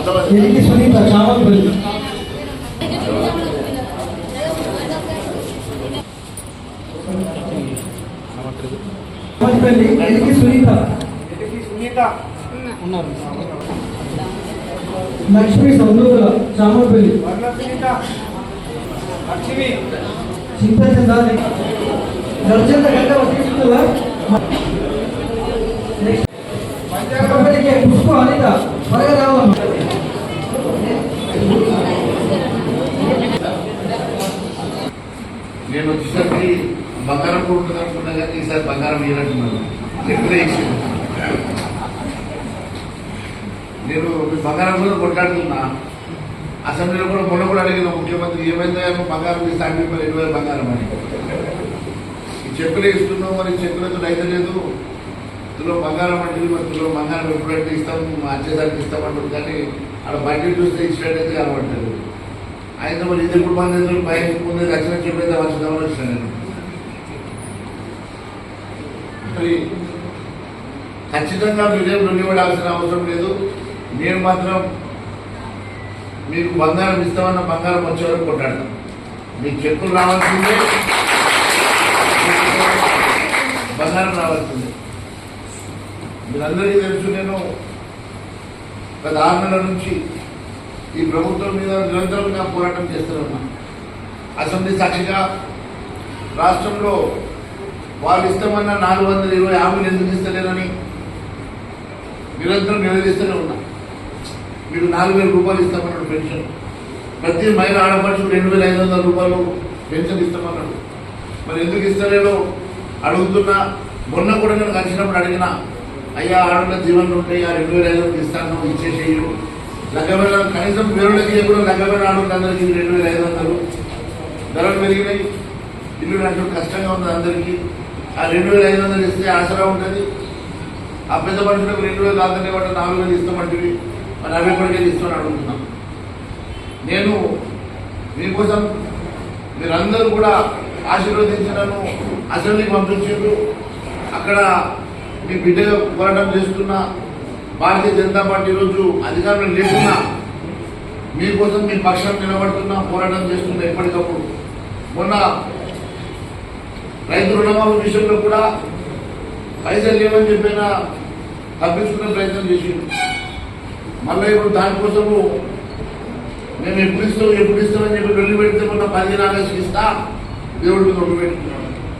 ఎలికి సునీత చామల్పల్లి చామల్పల్లి సునీత లక్ష్మి సందూకుల చామల్పల్లి చింతచందాలి దర్జన గంట వస్తుందా పుష్ప అనిత నేను వచ్చేసరికి బంగారం కొడుతుంది అనుకున్నా కానీ ఈసారి బంగారం ఇవ్వనట్టున్నాను ఎక్కడ వేసి? నేను బంగారం కూడా కొట్లాడుతున్నా. అసెంబ్లీలో కూడా మొన్న కూడా అడిగిన ముఖ్యమంత్రి ఏమైందో బంగారం తీసి అన్ని మరి ఇరవై బంగారం అని. చెక్కులు ఇస్తున్నావు మరి చెక్కులతో అయితే లేదు? ఇందులో బంగారం అంటే మరి ఇందులో బంగారం ఎప్పుడంటే ఇస్తాం వచ్చేసరికి ఇస్తామంటారు కానీ అక్కడ బడ్జెట్ చూస్తే ఇచ్చినట్టయితే కనబడలేదు? ఆయన మరి ఇది ఎప్పుడు బంద్ చేస్తారు పైన ముందు రక్షణ చెప్పేది వచ్చిందామని వచ్చాను నేను మరి ఖచ్చితంగా మీరేం రుణివ్వడాల్సిన అవసరం లేదు. నేను మాత్రం మీకు బంగారం ఇస్తామన్న బంగారం వచ్చే వరకు కొట్టాడతాం మీకు చెక్కులు రావాల్సిందే. బంగారం రావాల్సిందే. మీరందరికీ తెలుసు నేను గత ఆరు నెలల నుంచి ఈ ప్రభుత్వం మీద నిరంతరంగా పోరాటం చేస్తున్నాం అసెంబ్లీ సాక్షిగా రాష్ట్రంలో వాళ్ళు ఇష్టమన్న నాలుగు వందల ఇరవై హామీలు ఎందుకు ఇస్తలేరని నిరంతరం నిలదీస్తూనే ఉన్నా. మీకు నాలుగు వేల రూపాయలు ఇస్తామన్నాడు పెన్షన్. ప్రతి మహిళ ఆడపడుచు రెండు వేల ఐదు వందల రూపాయలు పెన్షన్ ఇస్తామన్నాడు. మరి ఎందుకు ఇస్తలేడో అడుగుతున్నా. మొన్న కూడా నేను కలిసినప్పుడు అడిగిన అయ్యా ఆడపిల్ల జీవన్లు ఉంటాయి ఆ రెండు వేల ఐదు వందలు ఇస్తాను ఇచ్చేసేయు. లగ్గమైన కనీసం పేరులకి కూడా లగ్గమైన ఆడవాళ్ళందరికీ రెండు వేల ఐదు వందలు. ధరలు పెరిగినాయి. ఇల్లు అంటే కష్టంగా ఉంది అందరికీ. ఆ రెండు వేల ఐదు వందలు ఇస్తే ఆసరా ఉంటుంది. ఆ పెద్ద మనుషులకు రెండు వేలు కాదని వాటి నాలుగు వేలు ఇస్తామంటివి మరి అవి ఎప్పటికీ ఇస్తామని అడుగుతున్నాం. నేను మీకోసం మీరందరూ కూడా ఆశీర్వదించినను అసెంబ్లీకి పంపించారు అక్కడ మీ బిడ్డగా పోరాటం చేస్తున్న భారతీయ జనతా పార్టీ రోజు అధికారంలో లేకున్నా మీకోసం మీ పక్షం నిలబడుతున్నా పోరాటం చేస్తున్నా ఎప్పటికప్పుడు. మొన్న రైతు రుణమాఫీ విషయంలో కూడా పైసలు లేవని చెప్పినా తప్పించుకునే ప్రయత్నం చేసిండు. మళ్ళీ ఇప్పుడు దానికోసము మేము ఎప్పుడు ఇస్తాం ఎప్పుడు ఇస్తామని చెప్పి వెళ్ళి పెడితే మొన్న పదిహేను ఆగస్టు ఇస్తా దేవుడికి రెండు పెట్టుకున్నాం